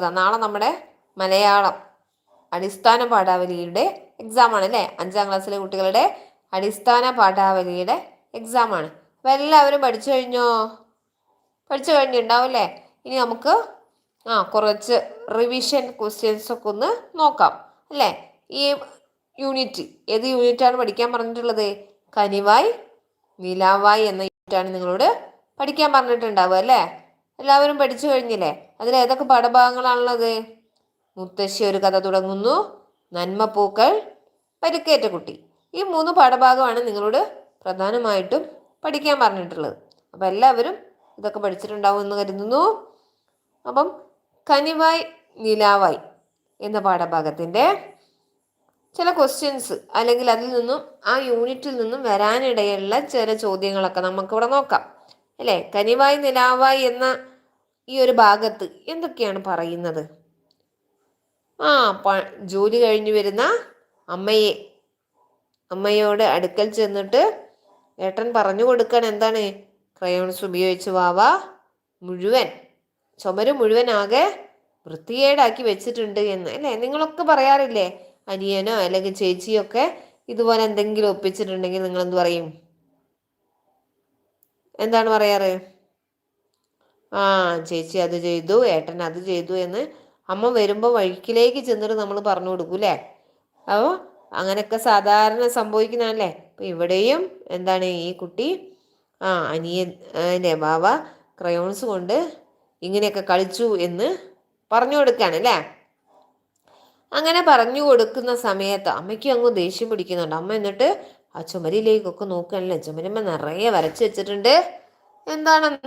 നാളെ നമ്മുടെ മലയാളം അടിസ്ഥാന പാഠാവലിയുടെ എക്സാം അല്ലേ? അഞ്ചാം ക്ലാസ്സിലെ കുട്ടികളുടെ അടിസ്ഥാന പാഠാവലിയുടെ എക്സാം ആണ്. അപ്പം എല്ലാവരും പഠിച്ചു കഴിഞ്ഞോ? പഠിച്ചു കഴിഞ്ഞിട്ടുണ്ടാവും അല്ലേ? ഇനി നമുക്ക് ആ കുറച്ച് റിവിഷൻ ക്വസ്റ്റ്യൻസ് ഒക്കെ ഒന്ന് നോക്കാം അല്ലേ? ഈ യൂണിറ്റ് ഏത് യൂണിറ്റാണ് പഠിക്കാൻ പറഞ്ഞിട്ടുള്ളത്? കനിവായ് നിലാവായ് എന്ന യൂണിറ്റാണ് നിങ്ങളോട് പഠിക്കാൻ പറഞ്ഞിട്ടുണ്ടാവുക അല്ലേ? എല്ലാവരും പഠിച്ചു കഴിഞ്ഞില്ലേ? അതിൽ ഏതൊക്കെ പാഠഭാഗങ്ങളാണുള്ളത്? മുത്തശ്ശി ഒരു കഥ തുടങ്ങുന്നു. നന്മ പൂക്കൾ പരിക്കേറ്റ കുട്ടി. ഈ മൂന്ന് പാഠഭാഗമാണ് നിങ്ങളോട് പ്രധാനമായിട്ടും പഠിക്കാൻ പറഞ്ഞിട്ടുള്ളത്. അപ്പം എല്ലാവരും ഇതൊക്കെ പഠിച്ചിട്ടുണ്ടാവും എന്ന് കരുതുന്നു. അപ്പം കനിവായി നിലാവായ് എന്ന പാഠഭാഗത്തിന്റെ ചില ക്വസ്റ്റ്യൻസ് അല്ലെങ്കിൽ അതിൽ നിന്നും ആ യൂണിറ്റിൽ നിന്നും വരാനിടയുള്ള ചില ചോദ്യങ്ങളൊക്കെ നമുക്കിവിടെ നോക്കാം. അല്ലേ? കനിവായി നിലാവായ് എന്ന ഈ ഒരു ഭാഗത്ത് എന്തൊക്കെയാണ് പറയുന്നത്? ആ ജോലി കഴിഞ്ഞു വരുന്ന അമ്മയെ അമ്മയോട് അടുക്കൽ ചെന്നിട്ട് ഏട്ടൻ പറഞ്ഞു കൊടുക്കാൻ എന്താണ്? ക്രയോൺസ് ഉപയോഗിച്ച് വാവ മുഴുവൻ ചുമര് മുഴുവൻ ആകെ വൃത്തികേടാക്കി വെച്ചിട്ടുണ്ട് എന്ന്. അല്ലേ? നിങ്ങളൊക്കെ പറയാറില്ലേ? അനിയനോ അല്ലെങ്കിൽ ചേച്ചിയോ ഒക്കെ ഇതുപോലെ എന്തെങ്കിലും ഒപ്പിച്ചിട്ടുണ്ടെങ്കിൽ നിങ്ങൾ എന്ത് പറയും? എന്താണ് പറയാറ്? ആ ചേച്ചി അത് ചെയ്തു ഏട്ടൻ അത് ചെയ്തു എന്ന് അമ്മ വരുമ്പോൾ വഴിക്കിലേക്ക് ചെന്നിട്ട് നമ്മൾ പറഞ്ഞു കൊടുക്കും അല്ലേ അപ്പോൾ അങ്ങനെയൊക്കെ സാധാരണ സംഭവിക്കുന്നതല്ലേ? അപ്പം ഇവിടെയും എന്താണ് ഈ കുട്ടി ആ അനിയൻ ബാവ ക്രയോൺസ് കൊണ്ട് ഇങ്ങനെയൊക്കെ കളിച്ചു എന്ന് പറഞ്ഞു കൊടുക്കുകയാണ് അല്ലേ? അങ്ങനെ പറഞ്ഞു കൊടുക്കുന്ന സമയത്ത് അമ്മയ്ക്ക് അങ്ങ് ദേഷ്യം പിടിക്കുന്നുണ്ട്. അമ്മ എന്നിട്ട് ആ ചുമരിലേക്കൊക്കെ നോക്കുകയാണല്ലേ? ചുമരുമ്പോൾ നിറയെ വരച്ചു വെച്ചിട്ടുണ്ട്. എന്താണെന്ന്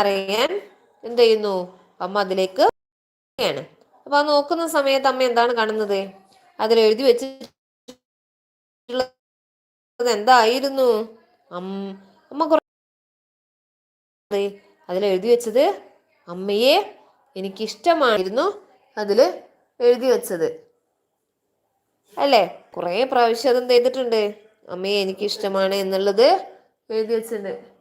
അറിയാൻ എന്ത് ചെയ്യുന്നു? അമ്മ അതിലേക്ക് ാണ് അപ്പൊ നോക്കുന്ന സമയത്ത് അമ്മ എന്താണ് കാണുന്നത്? അതിൽ എഴുതി വെച്ചിട്ടുള്ളത് എന്തായിരുന്നു? അമ്മ കുറേ അതിൽ എഴുതി വെച്ചത് അമ്മയെ എനിക്ക് എനിക്കിഷ്ടമായിരുന്നു അതിൽ എഴുതി വെച്ചത്. അല്ലേ? കുറേ പ്രാവശ്യം അതെന്ത് ചെയ്തിട്ടുണ്ട്. അമ്മയെ എനിക്കിഷ്ടമാണ് എന്നുള്ളത് എഴുതി വെച്ചിട്ടുണ്ട്.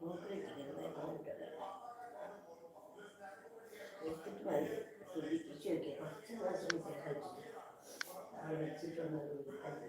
I actually.